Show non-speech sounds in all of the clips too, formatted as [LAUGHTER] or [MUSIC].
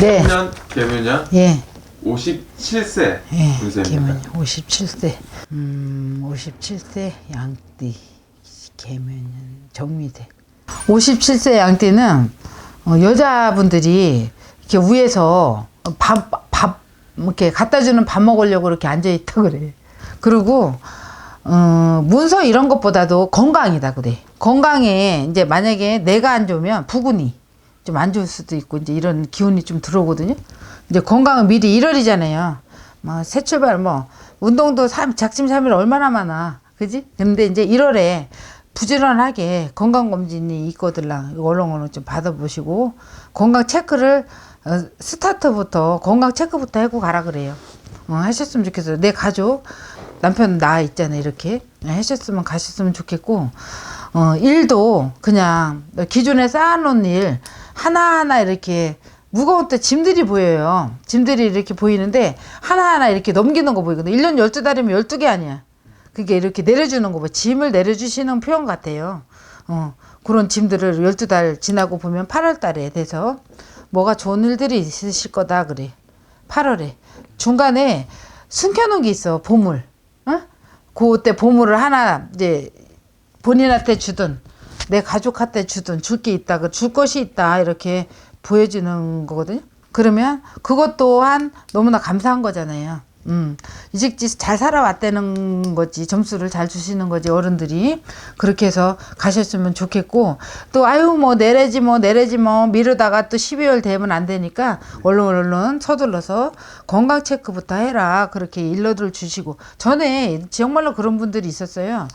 네. 2010년 개묘년 예. 57세 예. 운세입니다. 개면 57세. 음, 57세 양띠 개면 정미대. 57세 양띠는 어, 여자분들이 이렇게 위에서 밥, 밥, 이렇게 갖다 주는 밥 먹으려고 이렇게 앉아 있다 그래. 그리고, 어, 문서 이런 것보다도 건강이다 그래. 건강에 이제 만약에 내가 안 좋으면 부근이 좀 안 좋을 수도 있고 이제 이런 기운이 좀 들어오거든요. 이제 건강은 미리 1월이잖아요. 뭐새 출발 뭐 운동도 삼, 작심삼일 얼마나 많아. 그지? 근데 이제 1월에 부지런하게 건강검진이 있거들랑 얼렁얼렁 좀 받아보시고 건강 체크를 어, 스타트부터 건강 체크부터 하고 가라 그래요. 어, 하셨으면 좋겠어요. 내 가족 남편 나 있잖아요. 이렇게 하셨으면 가셨으면 좋겠고 어, 일도 그냥 기존에 쌓아놓은 일 하나하나 이렇게 무거운 때 짐들이 보여요. 짐들이 이렇게 보이는데 하나하나 이렇게 넘기는 거 보이거든. 1년 12달이면 12개 아니야. 그게 이렇게 내려주는 거 봐. 짐을 내려주시는 표현 같아요. 어, 그런 짐들을 12달 지나고 보면 8월 달에 돼서 뭐가 좋은 일들이 있으실 거다 그래. 8월에. 중간에 숨겨놓은 게 있어. 보물. 어? 그때 보물을 하나 이제 본인한테 주든 내 가족한테 주든 줄 게 있다. 그 줄 것이 있다. 이렇게 보여주는 거거든요. 그러면 그것 또한 너무나 감사한 거잖아요. 음, 이직지 잘 살아왔다는 거지. 점수를 잘 주시는 거지. 어른들이. 그렇게 해서 가셨으면 좋겠고, 또, 아유, 뭐, 내래지 뭐, 내래지 뭐, 미루다가 또 12월 되면 안 되니까, 얼른 얼른 서둘러서 건강 체크부터 해라. 그렇게 일러들 주시고. 전에 정말로 그런 분들이 있었어요.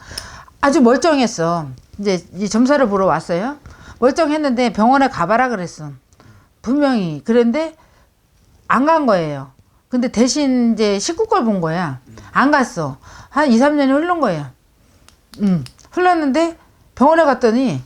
아주 멀쩡했어. 이제 이 점사를 보러 왔어요. 멀쩡했는데 병원에 가봐라 그랬어. 분명히. 그런데 안 간 거예요. 근데 대신 이제 식구 걸 본 거야. 안 갔어. 한 2, 3년이 흐른 거예요. 음, 흘렀는데 병원에 갔더니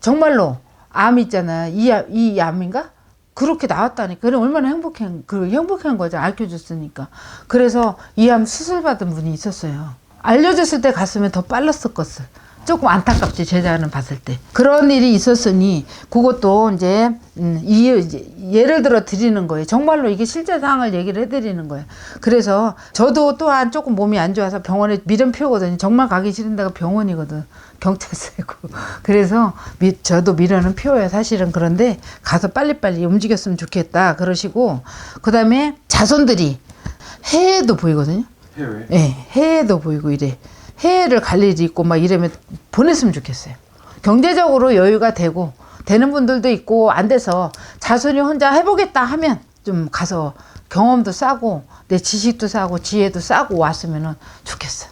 정말로 암 있잖아. 이, 암- 이 암인가? 그렇게 나왔다니까. 그래 얼마나 행복한, 그 행복한 거죠. 알려줬으니까. 그래서 이 암 수술 받은 분이 있었어요. 알려줬을 때 갔으면 더 빨랐을 것을. 조금 안타깝지 제자는 봤을 때. 그런 일이 있었으니 그것도 이제 음, 이 예를 들어 드리는 거예요. 정말로 이게 실제 상황을 얘기를 해드리는 거예요. 그래서 저도 또한 조금 몸이 안 좋아서 병원에 미련 피우거든요. 정말 가기 싫은 데가 병원이거든. 경찰서이고. [LAUGHS] 그래서 미, 저도 미련은 피워요 사실은. 그런데 가서 빨리빨리 움직였으면 좋겠다 그러시고 그 다음에 자손들이 해에도 보이거든요. 해외. 예, 해외도 보이고 이래. 해외를 갈 일이 있고 막 이러면 보냈으면 좋겠어요. 경제적으로 여유가 되고 되는 분들도 있고 안 돼서 자손이 혼자 해보겠다 하면 좀 가서 경험도 싸고 내 지식도 싸고 지혜도 싸고 왔으면 좋겠어.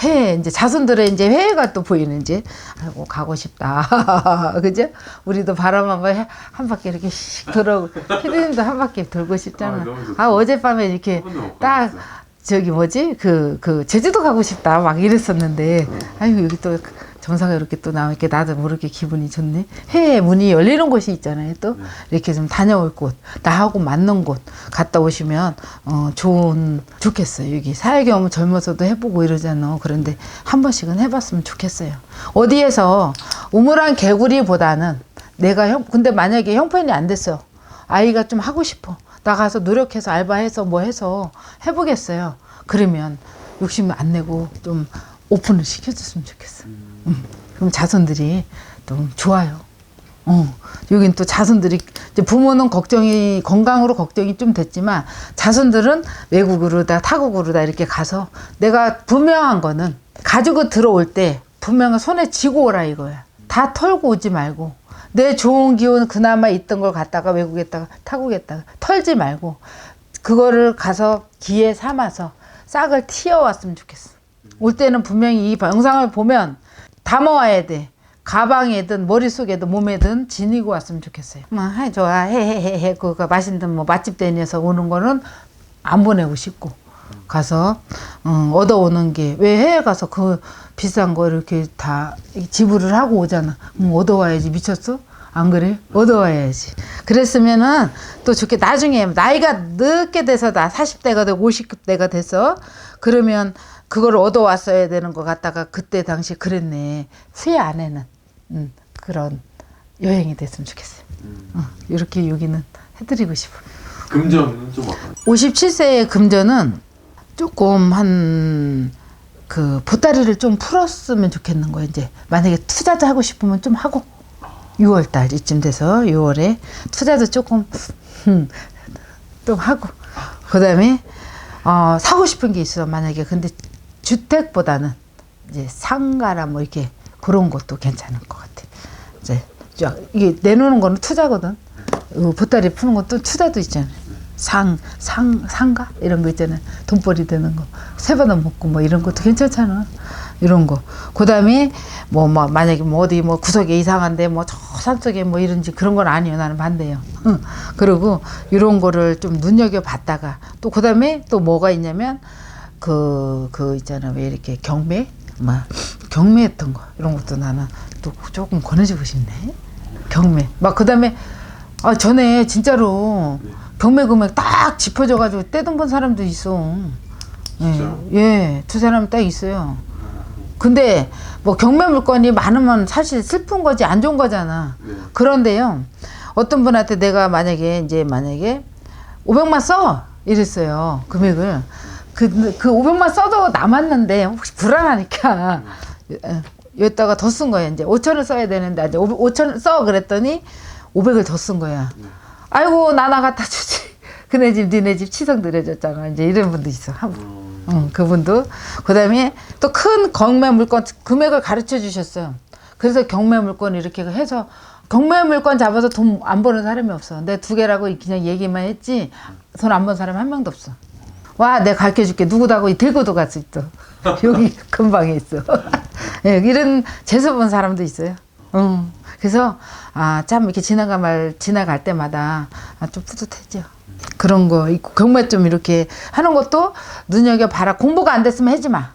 해외 이제 자손들의 이제 해외가 또 보이는 이제 아이고 가고 싶다 [LAUGHS] 그죠? 우리도 바람 한번 해- 한 바퀴 이렇게 씩 돌아 피디님도 한 바퀴 돌고 싶잖아. 아. 아 어젯밤에 이렇게 딱. 저기 뭐지? 그그 제주도 가고 싶다. 막 이랬었는데. 아이고 여기 또 정사가 이렇게 또 나오니까 나도 모르게 기분이 좋네. 해외 문이 열리는 곳이 있잖아요 또. 이렇게 좀 다녀올 곳. 나하고 맞는 곳. 갔다 오시면 어 좋은 좋겠어요. 여기 살겸 젊어서도 해보고 이러잖아. 그런데 한 번씩은 해봤으면 좋겠어요. 어디에서 우물한 개구리보다는 내가 형 근데 만약에 형편이 안 됐어. 아이가 좀 하고 싶어. 나가서 노력해서 알바해서 뭐 해서 해보겠어요. 그러면 욕심 안 내고 좀 오픈을 시켜줬으면 좋겠어. 음. 그럼 자손들이 좀 좋아요. 어, 여긴 또 자손들이 이제 부모는 걱정이 건강으로 걱정이 좀 됐지만 자손들은 외국으로 다 타국으로 다 이렇게 가서 내가 분명한 거는 가지고 들어올 때 분명히 손에 쥐고 오라 이거야. 다 털고 오지 말고 내 좋은 기운 그나마 있던 걸 갖다가 외국에다가 타국에다가 털지 말고 그거를 가서 기회 삼아서 싹을 튀어왔으면 좋겠어. 올 때는 분명히 이 영상을 보면 담아와야 돼. 가방에든 머릿속에든 몸에든 지니고 왔으면 좋겠어요. 뭐, 하, 좋아, 해해해해. 그거 맛있는 뭐 맛집 다녀서 오는 거는 안 보내고 싶고. 가서, 어, 얻어오는 게, 왜 해외 가서 그 비싼 거 이렇게 다 지불을 하고 오잖아. 음, 얻어와야지. 미쳤어? 안 그래? 얻어와야지. 그랬으면은 또 좋게 나중에 나이가 늦게 돼서 나 40대가 되고 50대가 돼서 그러면 그걸 얻어왔어야 되는 것 같다가 그때 당시 그랬네. 후회 안 해는 음, 그런 여행이 됐으면 좋겠어요. 어, 이렇게 여기는 해드리고 싶어요. 금전은 좀 어떤? 57세의 금전은 조금 한 그 보따리를 좀 풀었으면 좋겠는 거예요. 이제 만약에 투자도 하고 싶으면 좀 하고 6월 달 이쯤 돼서 6월에 투자도 조금 음, 좀 하고 그다음에 어, 사고 싶은 게 있어 만약에 근데 주택보다는 이제 상가나 뭐 이렇게 그런 것도 괜찮을 것 같아. 이제 쫙 이게 내놓는 거는 투자거든. 어, 보따리 푸는 것도 투자도 있잖아요. 상, 상, 상가? 이런 거 있잖아요. 돈벌이 되는 거. 세 번은 먹고 뭐 이런 것도 괜찮잖아. 이런 거. 그 다음에 뭐, 뭐, 만약에 뭐 어디 뭐 구석에 이상한데 뭐 저 산속에 뭐 이런지 그런 건 아니에요. 나는 반대요. 응. 그리고 이런 거를 좀 눈여겨봤다가 또 그 다음에 또 뭐가 있냐면 그, 그 있잖아. 왜 이렇게 경매? 막 경매했던 거. 이런 것도 나는 또 조금 권해주고 싶네. 경매. 막 그 다음에 아 전에 진짜로 경매 금액 딱 짚어져가지고 떼돈 본 사람도 있어. 진짜요? 예, 예, 두 사람 딱 있어요. 근데 뭐 경매 물건이 많으면 사실 슬픈 거지 안 좋은 거잖아. 네. 그런데요, 어떤 분한테 내가 만약에 이제 만약에 500만 써 이랬어요 금액을 그, 그 500만 써도 남았는데 혹시 불안하니까 어, [LAUGHS] 여기다가 더 쓴 거야 이제 5천을 써야 되는데 이제 5천 써 그랬더니 500을 더 쓴 거야. 아이고 나나 갖다 주지. [LAUGHS] 그네 집 니네 집 치석 느려졌잖아. 이제 이런 분도 있어. 한 분. 음, 응, 그분도. 그 다음에 또 큰 경매 물건 금액을 가르쳐 주셨어요. 그래서 경매 물건 이렇게 해서 경매 물건 잡아서 돈 안 버는 사람이 없어. 내 두 개라고 그냥 얘기만 했지 돈 안 번 사람 한 명도 없어. 와, 내가 가르쳐 줄게. 누구다고 들고도 갈수 [LAUGHS] [LAUGHS] 있어. 여기 근방에 있어. 예, 이런 재수 본 사람도 있어요. 응. 그래서 아, 참 이렇게 지나가 말 지나갈 때마다 아, 좀 뿌듯해져. 그런 거 있고 경매 좀 이렇게 하는 것도 눈여겨 봐라. 공부가 안 됐으면 하지 마.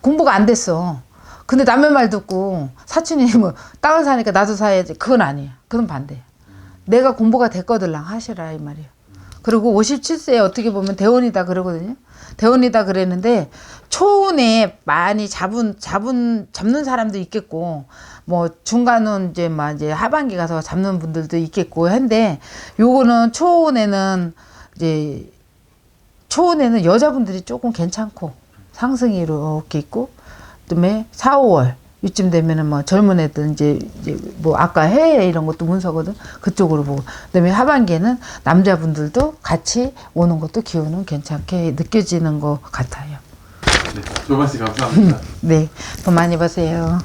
공부가 안 됐어. 근데 남의 말 듣고 사촌이 [LAUGHS] 뭐 땅을 사니까 나도 사야지. 그건 아니야. 그건 반대야. 내가 공부가 됐거들랑 하시라 이 말이야. 그리고 57세에 어떻게 보면 대원이다 그러거든요. 대원이다 그랬는데 초운에 많이 잡은 잡은 잡는 사람도 있겠고 뭐 중간은 이제 막 이제 하반기 가서 잡는 분들도 있겠고 한데 요거는 초운에는 이제 초운에는 여자분들이 조금 괜찮고 상승이 이렇게 있고 그다음에 4, 5월 이쯤 되면은 뭐 젊은 애들 이제, 이제 뭐 아까 해외 이런 것도 문서거든 그쪽으로 보고 그다음에 하반기에는 남자분들도 같이 오는 것도 기운은 괜찮게 느껴지는 것 같아요. 네. 조반 씨 감사합니다. 네, 돈 많이 버세요.